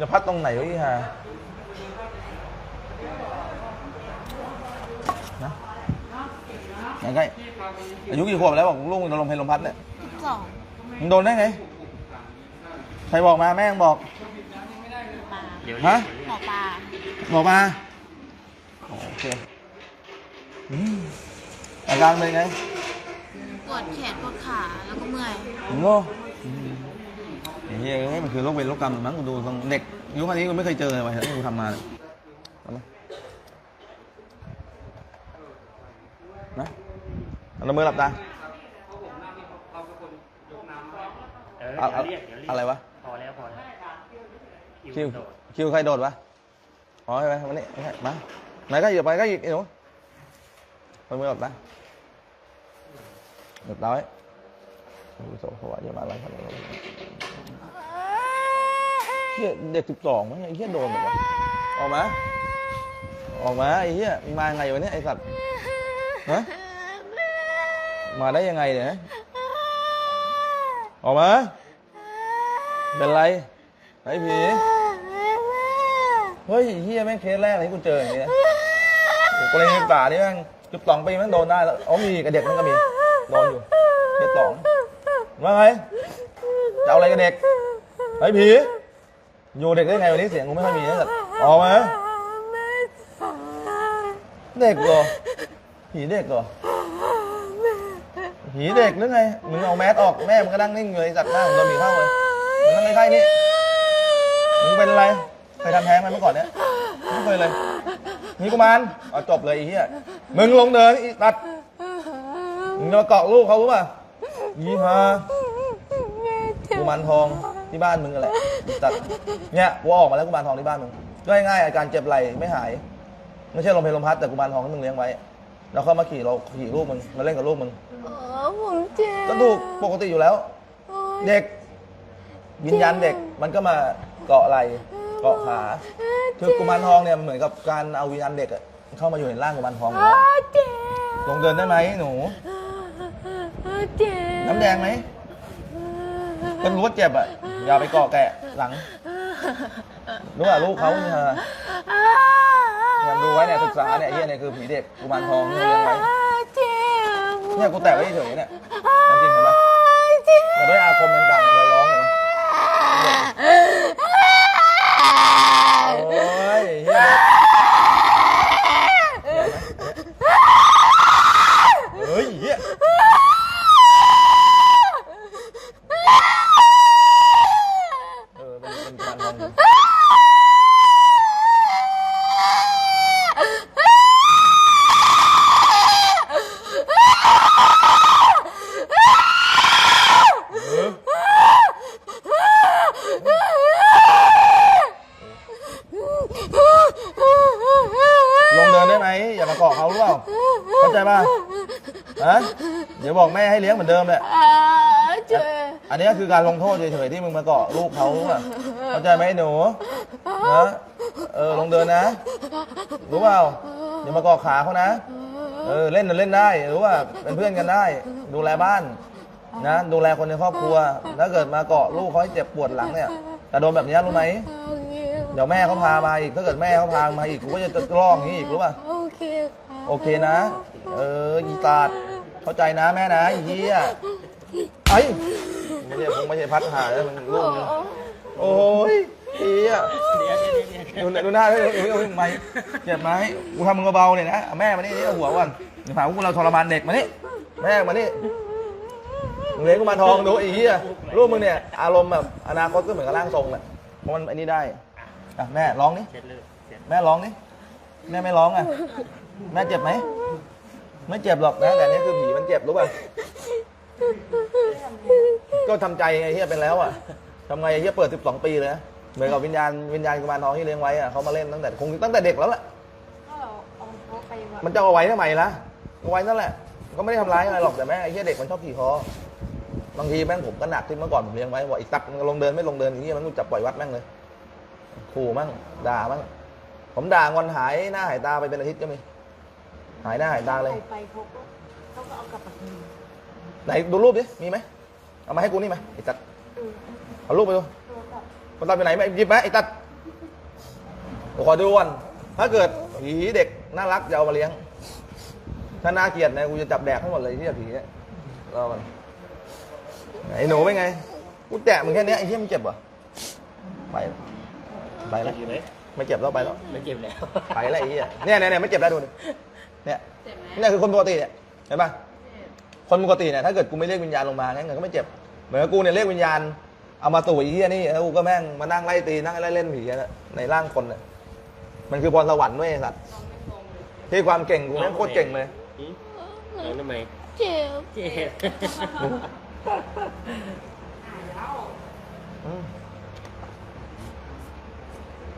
จะพัดตรงไหนวะอีฮะนะไหนใกล้อายุกี่ขวบแล้วบอกลูกมึงโดนลมเพลลมพัดเนี่ยสองมึงโดนได้ไง ใครบอกมาแม่งบอกปลาเดี๋ยวฮะหมอปลาบอกมาอ๋อโอเคอืมอาการเป็นไง ปวดแขนปวดขาแล้วก็เมื่อยถึงโง่อืมไอ้ เหี้ยเอ้ยมันคือโรคเวรโรคกรรมมั้งกูดูตรงเด็กอายุขนาดนี้กูไม่เคยเจอเลยว่ะที่กูทำมาเนี่ยเอามานะเอามือหลับตาเออเอาเดี๋ยวเรียกเดี๋ยวเรียกอะไรวะพอแล้วพอแล้วคิวโดดคิวใครโดดวะอ๋อใช่ไหมวันนี้ไม่ใช่มาไหนก็หยิบไปก็หยิบไอ้หนูเอามือหลับตาหลับตาไว้ ดูโซ่เขาว่าอย่ามาอะไรครับเฮียเด็กสิบสองมั้งไอ้เฮียโดนแบบวะออกมา ออกมาไอ้เฮียมาไงวะเนี่ยไอ้สัตว์ฮะมาได้ยังไงเนี่ยออกมา เป็นไรไอ้ผีเฮ้ยเฮียแม่งเคสแรกเลยที่กูเจออย่างเงี้ยกรณีศึกษานี่แม่งจุดสองปีแม่งโดนได้แล้วอ๋อมีกับเด็กมันก็มีโดนอยู่เคสสอง ว่าไงจะเอาอะไรกับเด็กไอ้ผีอยู่เด็กได้ไงวันนี้เสียงกูไม่ค่อยมีนะสัตว์ออกมาเด็กเหรอผีเด็กเหรอผีเด็กหรือไงมึงเอาแมสออกแม่มึงก็นั่งนิ่งอยู่ไอ้สัตว์หน้าของโดนผีเข้าเลยมึงนั่งใกล้ๆนี่มึงเป็นอะไรเคยทำแท้งไหมเมื่อก่อนเนี้ยไม่เคยเลยมีกุมารเอาจบเลยไอ้เหี้ยมึงลงเดินอีตัดมึงจะมาเกาะลูกเขารู้ป่ะ ยี่ห้ากุมารทองที่บ้านมึงอะไรตัดเนี่ยกูเอาออกมาแล้วกุมารทองที่บ้านมึงก็ง่ายๆอาการเจ็บไหล่ไม่หาย ไม่ใช่ลมเพลลมพัดแต่กุมารทองที่มึงเลี้ยงไว้แล้วเข้ามาขี่เราขี่ลูกมึงมาเล่นกับลูกมึงอ๋อผมเจ็บก็ถูกปกติอยู่แล้ว เด็กวิญญาณเด็กมันก็มาเกาะไหล่เกาะขาคือกุมารทองเนี่ยเหมือนกับการเอาวิญญาณเด็กอะเข้ามาอยู่ในร่างกุมารทองอยู่แล้วเจ็บลงเดินได้ไหมหนู เจ็บน้ำแดงไหมก็รู้ว่าเจ็บอะ อย่าไปเกาะแกะหลัง รู้ว่าลูกเขาเนี่ยยังดูไว้เนี่ยศึกษาเนี่ยไอ้เฮียเนี่ยคือผีเด็กกุมารทองที่เลี้ยงไว้เจ็บเนี่ยกูแตะไว้เฉยๆเนี่ยจริงๆเห็นปะเจ็บแต่ด้วยอาคมต่างๆเคยร้องเห็นไหมโอ้ยเฮียเฮ้ยเฮียเออเป็นเป็นกุมารทองอยู่ ลงเดินได้ไหมอย่ามาเกาะเขารู้เปล่าเข้าใจป่ะฮะ เดี๋ยวบอกแม่ให้เลี้ยงเหมือนเดิมแหละเจ็บอันนี้คือการลงโทษเฉยๆที่มึงมาเกาะลูกเขารู้ป่ะเข้าใจไหมหนูนะเออลงเดินนะ รู้เปล่าอย่ามาเกาะขาเขานะ เออเล่นน่ะเล่นได้รู้ว่าเป็นเพื่อนกันได้ ดูแลบ้านนะดูแลคนในครอบครัวถ้าเกิดมาเกาะลูกเขาให้เจ็บปวดหลังเนี่ยจะโดนแบบนี้รู้ไหมเดี๋ยวแม่เขาพามาอีกถ้าเกิดแม่เขาพามาอีกกูก็จะร้องอย่างนี้อีกรู้ป่ะโอเคค่ะ โอเคนะ เอออีตาด เข้าใจนะแม่นะอีเหี้ยไอ้ยไม่ใช่คงไม่ใช่พัดหาแล้วมันลูกมึงโอ้ยเหี้ยเหี้ยดูดูหน้าดูหน้าเฮ้ยเฮ้ยเฮ้ยไม่เจ็บไหมกูทำมึงเบาๆเนี่ยนะเอาแม่มานี่นี่เอาหัวก่อนเดี๋ยวหาว่ากูเราทรมานเด็กมานี่แม่มานี่มึงเลี้ยงกูมาทองดูไอ้เหี้ยลูกมึงเนี่ยอารมณ์แบบอนาคตก็เหมือนกับร่างทรงแหละเพราะมันไอันนี้ได้อะแม่ร้องนี่แม่ร้องนี่แม่ไม่ร้องอะแม่เจ็บไหม ไม่เจ็บหรอกนะ แต่อันนี่คือผีมันเจ็บรู้ป่ะ ก็ทำใจไงเฮียเป็นแล้วอะทำไงเฮียเปิด 12 ปีเลยนะเหมือนกับวิญญาณวิญญาณกุมารทองที่เลี้ยงไว้อะเขามาเล่นตั้งแต่คงตั้งแต่เด็กแล้วแหละมันจะเอาไว้ทำไมล่ะเอาไว้นั่นแหละ ก็ไม่ได้ทำร้ายอะไรหรอกแต่แม่ไอ้เฮียเด็กมันชอบขี่คอบางทีแม่งผมก็หนักที่เมื่อก่อนผมเลี้ยงไว้บอกไอีตักมึงลงเดินไม่ลงเดินอย่างเงี้ยมันกูจับปล่อยวัดแม่งเลยขู่มั่งด่ามั่งผมด่างอนหายหน้าหายตาไปเป็นอาทิตย์ก็มี หายหน้าหายตาเลย ไปเขาก็เขาก็เอากลับมาคืนไหนดูรูปดิ มีไหม เอามาให้กูนี่ไหมไอ้ตัดเอารูปไปดูตัวกับคนตัดไปไหนไหมหยิบไหมไอ้ตัดตเดี๋ยวขอดูก่อนถ้าเกิดผีเด็กน่ารักจะเอามาเลี้ยง ถ้าน่าเกลียดนะกูจะจับแดกทั้งหมดเลยที่ผีเนี่ยรอก่อนไอ้หนูเป็นไง กูแตะมึงแค่เนี้ยไอ้เหี้ยมันเจ็บเหรอ ไป ไปแล้ว อยู่ไหมไม่เจ็บแล้วไปแล้ว ไม่เจ็บแล้ว ไปแล้วไอ้เหี้ยเนี่ยเนี่ยเนี่ยไม่เจ็บแล้วดูดิ เนี่ยเนี่ยคือคนปกติเนี่ยเห็นปะคนปกติเนี่ยถ้าเกิดกูไม่เรียกวิญญาณลงมางั้นก็ไม่เจ็บ เหมือนกับกูเนี่ยเรียกวิญญาณเอามาตู่ไอ้เหี้ยนี่แล้วกูก็แม่งมานั่งไล่ตีนั่งไล่เล่นผีอะในร่างคนเนี่ยมันคือพรสวรรค์ด้วยไอ้สัตว์ที่ความเก่งกูแม่งโคตรเก่งเลย หืมร้องทำไมเจ็บเจ็บอืม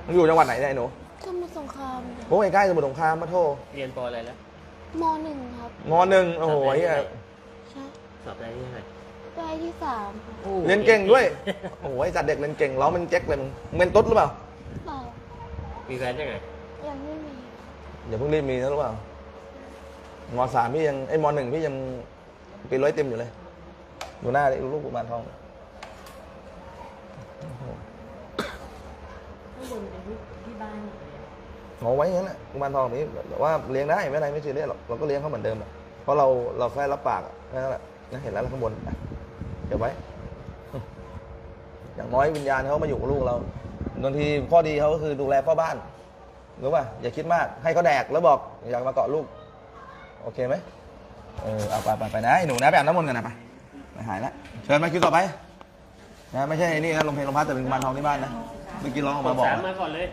มึงอยู่จังหวัดไหนเนี่ยไอ้หนู สมุทรสงครามโอ้ยใกล้สมุทรสงครามมาโทษเรียนปออะไรแล้ว มหนึ่งครับ มหนึ่งโอ้โหไอ้เหี้ยใช่สอบอะไรที่ไหนได้ที่สามครับเรียนเก่งด้วย โอ้โหไอ้สัตว์เด็กเรียนเก่งเรามันเจ๊กเลยมึงมึงเป็นตุ๊ดหรือเปล่าเปล่ามีแฟนยังไงยังไม่มีอย่าเพิ่งรีบมีนะรู้เปล่ามสามพี่ยังไอ้มหนึ่งพี่ยังปีร้อยเต็มอยู่เลยดูหน้าดิดูลูกกุมารทองเอาไว้อย่างนั้นแหละกุมารทองนี้แต่ว่าเลี้ยงได้ไม่เป็นไรไม่ซีเรียสหรอกเราก็เลี้ยงเขาเหมือนเดิมอะเพราะเราเราแค่รับปากนั้นแหละนะเห็นแล้วข้างบนเก็บไว้ อย่างน้อยวิญญาณเขามาอยู่กับลูกเราบางทีข้อดีเขาก็คือดูแลพ่อบ้านรู้ป่ะอย่าคิดมากให้เขาแดกแล้วบอกอยากมาเกาะลูก โอเคไหมเออเอาไปไปไปนะไอหนูนะไปอาบน้ำมนต์กันนะไปไปหายแล้วเชิญมาคิวต่อไปนะไม่ใช่นี่นะลงเพลงลงพัดแต่เป็นกุมารทองที่บ้านนะเมื่อกี้ร้องออกมาบอกสามมาก่อนเลย